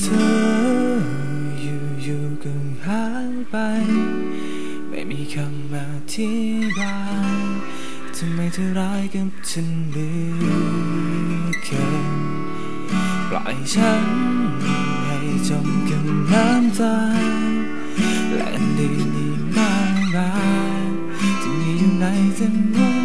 เธออยู่อยู่ก็หายไป ไม่มีคำอธิบายทำไมเธอร้ายกับฉันเหลือเกินปล่อยฉันให้จมกับน้ำตาและอดีนี้มากมายที่มีอยู่ในเต็มโล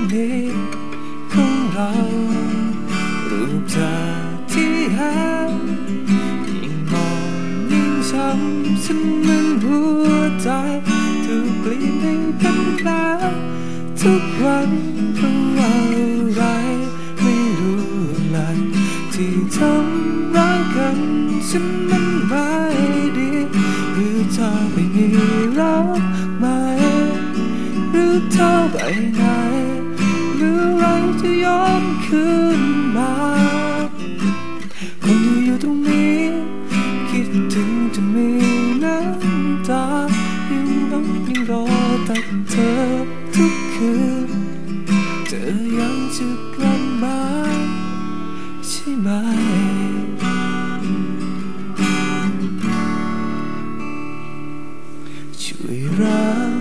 ำฉันมันหัวใจถูกกลีนให้เป็นแผลทุกวันเพราะว่าอะไรไม่รู้เลยที่ทำร้ายกันฉันมันไม่ดีหรือเธอไม่มีรักไหมหรือเธอไปไหนเมื่อไรจะย้อนคืนมา ยิ่งรอแต่เธอทุกคืน เธอยังจะกลับมาใช่ไหม ช่วยรัก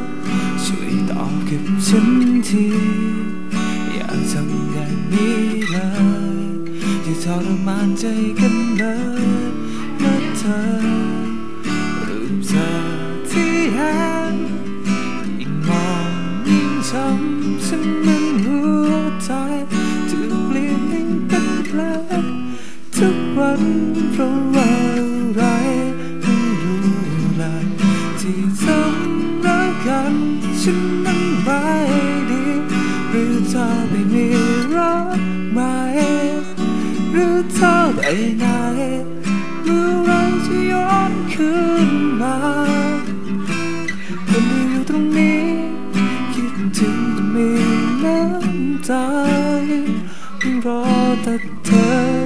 ช่วยตอบกับฉันทีอย่าทำอย่างนี้เลยที่ทรมานใจกันเลย นเพราะว่าอะไรไม่รู้เลยที่ทำร้ายกันฉันมันไม่ดี หรือเธอไม่มีรักไหมหรือเธอไปไหนเมื่อไรจะย้อนคืนมาคนที่อยู่ตรงนี้ คิดถึงแต่มีน้ำใจรอแต่เธอ